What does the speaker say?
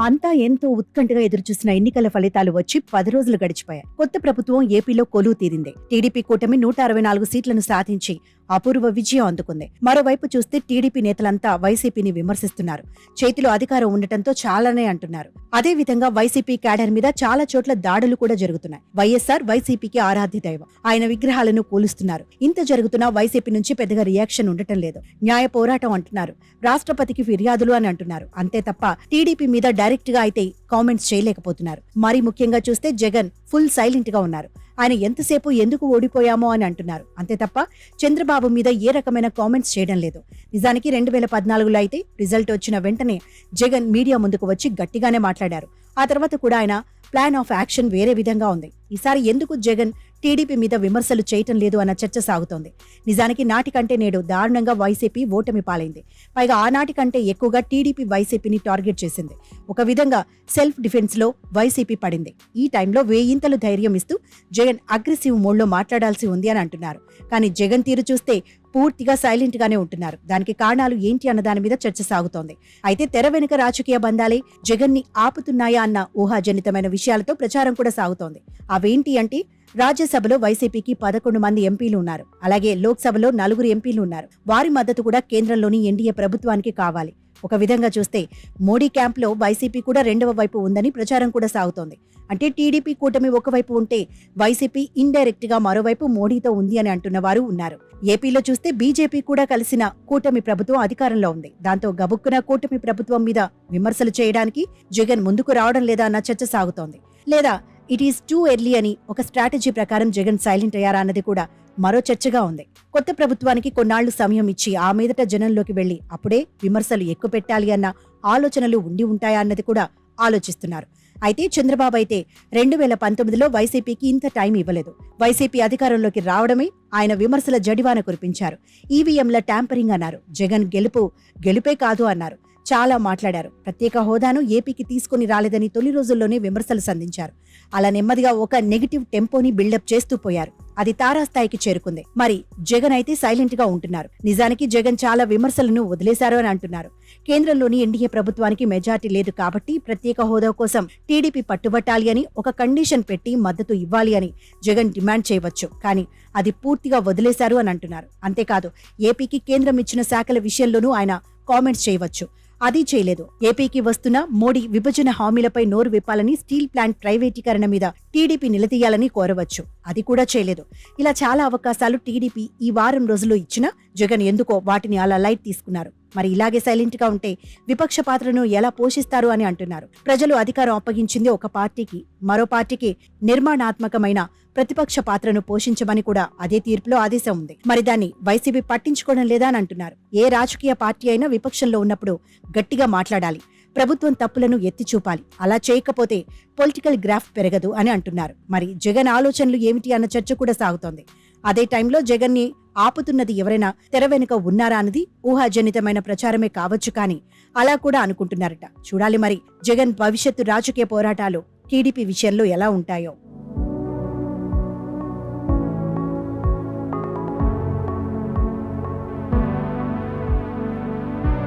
అంతా ఎంతో ఉత్కంఠగా ఎదురుచూసిన ఎన్నికల ఫలితాలు వచ్చి పది రోజులు గడిచిపోయాయి. కొత్త ప్రభుత్వం ఏపీలో కొలువు తీరింది. టీడీపీ కూటమి నూట అరవై నాలుగు సీట్లను సాధించి అపూర్వ విజయం అందుకుంది. మరోవైపు చూస్తే టీడీపీ నేతలంతా వైసీపీని విమర్శిస్తున్నారు. చేతిలో అధికారం ఉండటంతో చాలానే అంటున్నారు. అదే విధంగా వైసీపీ క్యాడర్ మీద చాలా చోట్ల దాడులు కూడా జరుగుతున్నాయి. వైఎస్ఆర్ వైసీపీకి ఆరాధ్య దైవం. ఆయన విగ్రహాలను కూలుస్తున్నారు. ఇంత జరుగుతున్నా వైసీపీ నుంచి పెద్దగా రియాక్షన్ ఉండటం లేదు. న్యాయ పోరాటం అంటున్నారు. రాష్ట్రపతికి ఫిర్యాదులు అని అంటున్నారు. అంతే తప్ప టీడీపీ మీద డైరెక్ట్గా అయితే కామెంట్స్ చేయలేకపోతున్నారు. మరి ముఖ్యంగా చూస్తే జగన్ ఫుల్ సైలెంట్గా ఉన్నారు. ఆయన ఎంతసేపు ఎందుకు ఓడిపోయామో అని అంటున్నారు. అంతే తప్ప చంద్రబాబు మీద ఏ రకమైన కామెంట్స్ చేయడం లేదు. నిజానికి రెండు వేల పద్నాలుగులో అయితే రిజల్ట్ వచ్చిన వెంటనే జగన్ మీడియా ముందుకు వచ్చి గట్టిగానే మాట్లాడారు. ఆ తర్వాత కూడా ఆయన ప్లాన్ ఆఫ్ యాక్షన్ వేరే విధంగా ఉంది. ఈసారి ఎందుకు జగన్ టీడీపీ మీద విమర్శలు చేయటం లేదు అన్న చర్చ సాగుతోంది. నిజానికి నాటికంటే నేడు దారుణంగా వైసీపీ ఓటమి పాలైంది. పైగా ఆనాటి కంటే ఎక్కువగా టీడీపీ వైసీపీని టార్గెట్ చేసింది. ఒక విధంగా సెల్ఫ్ డిఫెన్స్లో వైసీపీ పడింది. ఈ టైంలో వేయింతలు ధైర్యం ఇస్తూ జగన్ అగ్రెసివ్ మోడ్లో మాట్లాడాల్సి ఉంది అని అంటున్నారు. కానీ జగన్ తీరు చూస్తే పూర్తిగా సైలెంట్ గానే ఉంటున్నారు. దానికి కారణాలు ఏంటి అన్న దాని మీద చర్చ సాగుతోంది. అయితే తెర వెనుక రాజకీయ బంధాలే జగన్ని ఆపుతున్నాయా అన్న ఊహాజనితమైన విషయాలతో ప్రచారం కూడా సాగుతోంది. అవేంటి అంటే రాజ్యసభలో వైసీపీకి పదకొండు మంది ఎంపీలు ఉన్నారు. అలాగే లోక్సభలో నలుగురు ఎంపీలు ఉన్నారు. వారి మద్దతు కూడా కేంద్రంలోని ఎన్డీఏ ప్రభుత్వానికి కావాలి. ఒక విధంగా చూస్తే మోడీ క్యాంప్లో వైసీపీ కూడా రెండవ వైపు ఉందని ప్రచారం కూడా సాగుతోంది. అంటే టీడీపీ కూటమి ఒకవైపు ఉంటే వైసీపీ ఇండైరెక్ట్గా మరోవైపు మోడీతో ఉంది అని అంటున్న వారు ఉన్నారు. ఏపీలో చూస్తే బీజేపీ కూడా కలిసిన కూటమి ప్రభుత్వం అధికారంలో ఉంది. దాంతో గబుక్కున కూటమి ప్రభుత్వం మీద విమర్శలు చేయడానికి జగన్ ముందుకు రావడం లేదా అన్న చర్చ సాగుతోంది. లేదా ఇట్ ఈస్ టూ ఎర్లీ అని ఒక స్ట్రాటజీ ప్రకారం జగన్ సైలెంట్ అయ్యారా అన్నది కూడా మరో చర్చగా ఉంది. కొత్త ప్రభుత్వానికి కొన్నాళ్ళు సమయం ఇచ్చి ఆ మీదట జనంలోకి వెళ్ళి అప్పుడే విమర్శలు ఎక్కువ పెట్టాలి అన్న ఆలోచనలు ఉండి ఉంటాయా అన్నది కూడా ఆలోచిస్తున్నారు. అయితే చంద్రబాబు అయితే రెండు వేల పంతొమ్మిదిలో వైసీపీకి ఇంత టైం ఇవ్వలేదు. వైసీపీ అధికారంలోకి రావడమే ఆయన విమర్శల జడివాన కురిపించారు. ఈవీఎంల ట్యాంపరింగ్ అన్నారు. జగన్ గెలుపు గెలుపే కాదు అన్నారు. చాలా మాట్లాడారు. ప్రత్యేక హోదాను ఏపీకి తీసుకుని రాలేదని తొలి రోజుల్లోనే విమర్శలు సంధించారు. అలా నెమ్మదిగా ఒక నెగిటివ్ టెంపోని బిల్డప్ చేస్తూ పోయారు. అది తారాస్థాయికి చేరుకుంది. మరి జగన్ అయితే సైలెంట్గా ఉంటున్నారు. నిజానికి జగన్ చాలా విమర్శలను వదిలేశారు అని అంటున్నారు. కేంద్రంలోని ఎన్డీఏ ప్రభుత్వానికి మెజార్టీ లేదు కాబట్టి ప్రత్యేక హోదా కోసం టీడీపీ పట్టుబట్టాలి అని ఒక కండిషన్ పెట్టి మద్దతు ఇవ్వాలి అని జగన్ డిమాండ్ చేయవచ్చు. కానీ అది పూర్తిగా వదిలేశారు అని అంటున్నారు. అంతేకాదు ఏపీకి కేంద్రం ఇచ్చిన శాఖల విషయంలోనూ ఆయన కామెంట్స్ చేయవచ్చు. అది చేయలేదు. ఏపీకి వస్తున్న మోడీ విభజన హామీలపై నోరు విప్పాలని స్టీల్ ప్లాంట్ ప్రైవేటీకరణ మీద టీడీపీ నిలదీయాలని కోరవచ్చు. అది కూడా చేయలేదు. ఇలా చాలా అవకాశాలు టీడీపీ ఈ వారం రోజుల్లో ఇచ్చినా జగన్ ఎందుకో వాటిని అలా లైట్ తీసుకున్నారు. మరి ఇలాగే సైలెంట్గా ఉంటే విపక్ష పాత్రను ఎలా పోషిస్తారు అని అంటున్నారు. ప్రజలు అధికారం అప్పగించింది ఒక పార్టీకి మరో పార్టీకి నిర్మాణాత్మకమైన ప్రతిపక్ష పాత్రను పోషించమని కూడా అదే తీర్పులో ఆదేశం ఉంది. మరి దాన్ని వైసీపీ పట్టించుకోవడం లేదా అని అంటున్నారు. ఏ రాజకీయ పార్టీ అయినా విపక్షంలో ఉన్నప్పుడు గట్టిగా మాట్లాడాలి. ప్రభుత్వం తప్పులను ఎత్తి చూపాలి. అలా చేయకపోతే పొలిటికల్ గ్రాఫ్ పెరగదు అని అంటున్నారు. మరి జగన్ ఆలోచనలు ఏమిటి అన్న చర్చ కూడా సాగుతోంది. అదే టైంలో జగన్ని ఆపుతున్నది ఎవరైనా తెర వెనుక ఉన్నారా అన్నది ఊహాజనితమైన ప్రచారమే కావచ్చు కానీ అలా కూడా అనుకుంటున్నారట. చూడాలి మరి జగన్ భవిష్యత్తు రాజకీయ పోరాటాలు టీడీపీ విషయంలో ఎలా ఉంటాయో.